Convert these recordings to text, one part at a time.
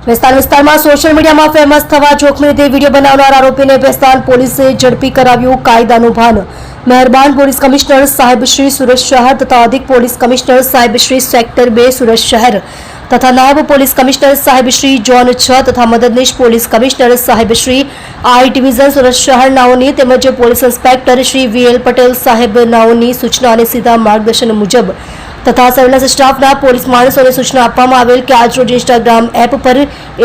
વિસ્તાર વિસ્તારમાં સોશિયલ મીડિયામાં ફેમસ થવા જોખમી રીતે વીડિયો બનાવનાર આરોપીને ભેસ્તાન પોલીસે ઝડપી કરાવ્યું કાયદાનું ભાન. મહેરબાન પોલીસ કમિશનર સાહેબ શ્રી સુરત શહેર તથા અધિક પોલીસ કમિશનર સાહેબ શ્રી સેક્ટર બે સુરત શહેર તથા નાયબ પોલીસ કમિશનર સાહેબ શ્રી જોન છ તથા મદદનીશ પોલીસ કમિશનર સાહેબ શ્રી આઈ ડિવિઝન સુરત શહેર નાઓની તેમજ police inspector Shri V L Patel સાહેબ નાઓની સૂચના અને સીધા માર્ગદર્શન મુજબ તથા સર્વેલન્સ સ્ટાફના પોલીસ માણસોને સૂચના આપવામાં આવેલ કે આજરોજ ઇન્સ્ટાગ્રામ એપ પર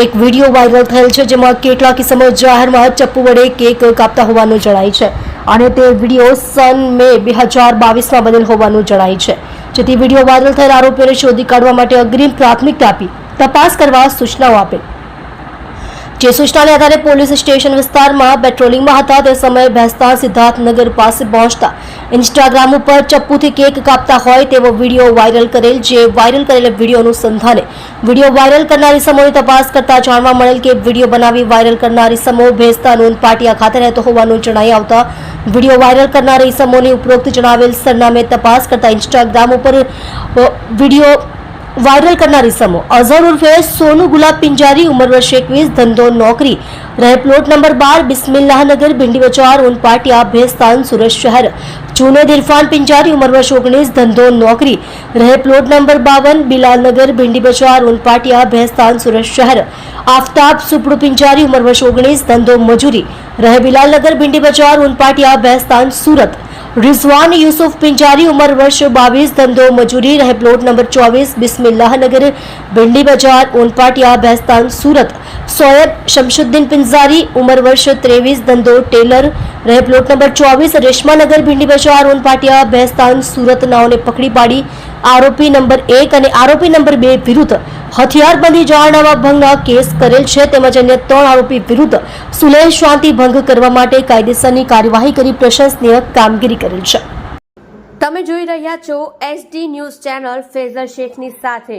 એક વીડિયો વાયરલ થયેલ છે, જેમાં કેટલાક સમય જાહેરમાં ચપ્પુ વડે કેક કાપતા હોવાનું જણાય છે અને તે વીડિયો સન મે બે હજાર બાવીસમાં બનેલ હોવાનું જણાય છે. જેથી વીડિયો વાયરલ થયેલ આરોપીઓને શોધી કાઢવા માટે અગ્રીમ પ્રાથમિકતા આપી તપાસ કરવા સૂચનાઓ આપેલ. જે સૂચનાને આધારે પોલીસ સ્ટેશન વિસ્તારમાં પેટ્રોલિંગમાં હતા. તે સમયે ભેસ્તાન સિદ્ધાર્થનગર પાસે પહોંચતા ઇન્સ્ટાગ્રામ ઉપર ચપ્પુથી કેક કાપતા હોય તેવો વીડિયો વાયરલ કરેલ, જે વાયરલ કરેલ વીડિયો અનુસંધાને વીડિયો વાયરલ કરનારી સમૂહની તપાસ કરતા જાણવા મળેલ કે વીડિયો બનાવી વાયરલ કરનારી સમૂહ ભેસ્તાન પાટિયા ખાતે રહેતો હોવાનું જણાઈ આવતા વીડિયો વાયરલ કરનારી સમૂહની ઉપરોક્ત જણાવેલ સરનામે તપાસ કરતા ઇન્સ્ટાગ્રામ ઉપર વીડિયો વાયરલ કરનારી સમૂહ અઝહર ઉર્ફે સોનુ ગુલાબ પિંજારી ઉંમર વર્ષ એકવીસ ધંધો નોકરી રહે પ્લોટ નંબર બાર બિસ્મિલ્લાહનગર ભિંડી બજાર ઉનપાટિયા ભેસ્તાન સુરત શહેર જુનેદ ઇરફાન પિંજારી ઉંમર વર્ષ ઓગણીસ ધંધો નોકરી રહે પ્લોટ નંબર બાવન બિલાલનગર ભિંડી બજાર ઉનપાટિયા ભેસ્તાન સુરત શહેર આફતાબ સુપડુ પિંજારી ઉંમર વર્ષ ઓગણીસ ધંધો મજૂરી રહે બિલાલનગર ભિંડી બજાર ઉનપાટિયા ભેસ્તાન સુરત રિઝવાન યુસુફ પિંજારી ઉંમર વર્ષ બાવીસ ધંધો મજૂરી રહે પ્લોટ નંબર ચોવીસ બિસ્મિલ્લાહનગર ભિંડી બજાર ઓનપાટિયા ભેસ્તાન સુરત સોયબ શમશુદ્દીન પિંજારી ઉંમર વર્ષ ત્રેવીસ ધંધો ટેલર રહે પ્લોટ નંબર ચોવીસ રેશમાનગર ભિંડી બજાર ઓનપાટિયા ભેસ્તાન સુરત નાઓને પકડી પાડી આરોપી નંબર એક અને આરોપી નંબર બે વિરુદ્ધ હથિયારબંધી જાહેરનામા ભંગના કેસ કરેલ છે. તેમજ અન્ય ત્રણ આરોપી વિરુદ્ધ સુલેહ શાંતિ ભંગ કરવા માટે કાયદેસરની કાર્યવાહી કરી પ્રશંસનીય કામગીરી કરેલ છે. તમે જોઈ રહ્યા છો એસડી ન્યૂઝ ચેનલ ફેઝર શેખની સાથે.